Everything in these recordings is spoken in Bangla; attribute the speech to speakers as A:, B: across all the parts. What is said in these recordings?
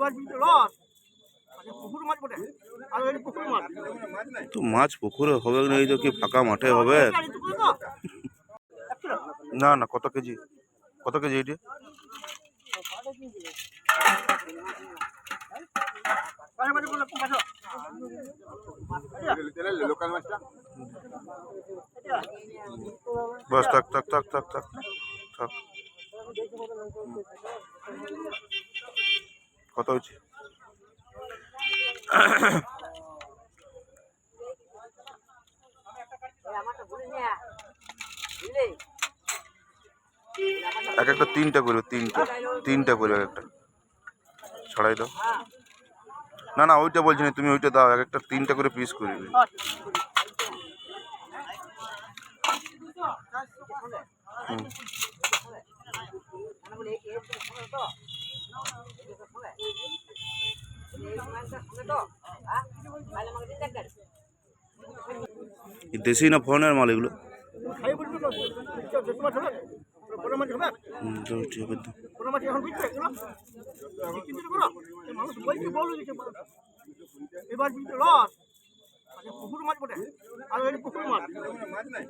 A: এবার কিন্তু লস আচ্ছা, পুকুর মাছ বটে। আর ওই পুকুর মাছ।
B: তো মাছ পুকুরে হবে না এই তো কি ফাঁকা মাঠে হবে?
A: আর এই পুকুরে তো। এক কিলো
B: না না কত কেজি? কত কেজি এটা?
A: বারে বারে বলে পাঁচশো
C: লোকাল মাছটা
B: বাস কত হয়েছে? এক একটা তিনটা করবে তিনটা তিনটা করবে এক একটা। ছড়াই দাও। না না, ওইটা বলছি না, তুমি ওইটা দাও, এক একটা তিনটা করে পিস করবে হুম এই দেশি না ফরেনের মাল এগুলো?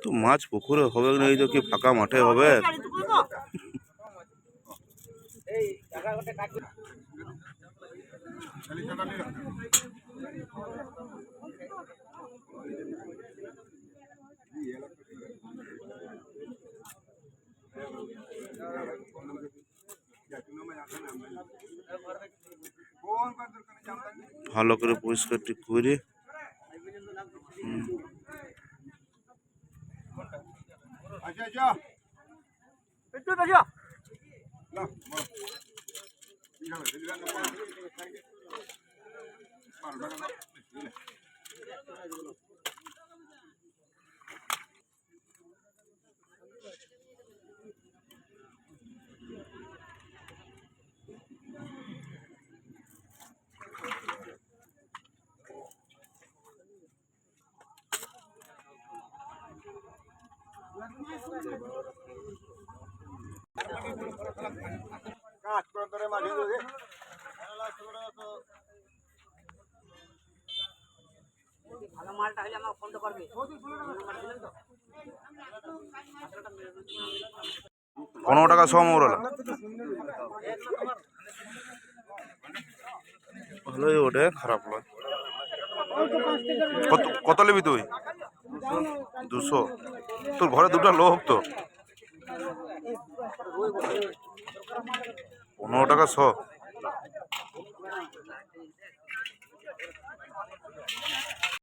B: তো
A: মাছ পুকুর
B: হবে না, এই তো কি ফাঁকা মাঠে হবে?
A: এই
B: ভালো করে পরিষ্কার ঠিক করে
C: আচ্ছা আচ্ছা।
A: একটু
C: না বল কি হবে দিলাম না মার মার মার কাজ করে মাঝে দে
D: ভালো মালটা হলে আমাকে ফোনটা করবে।
B: পনেরো টাকা সব মৌরলা ভালোই খারাপ নয়। কত কত নিবি তুই? দুশো। তোর ঘরে দুটো লোক তো। পনেরো টাকা শ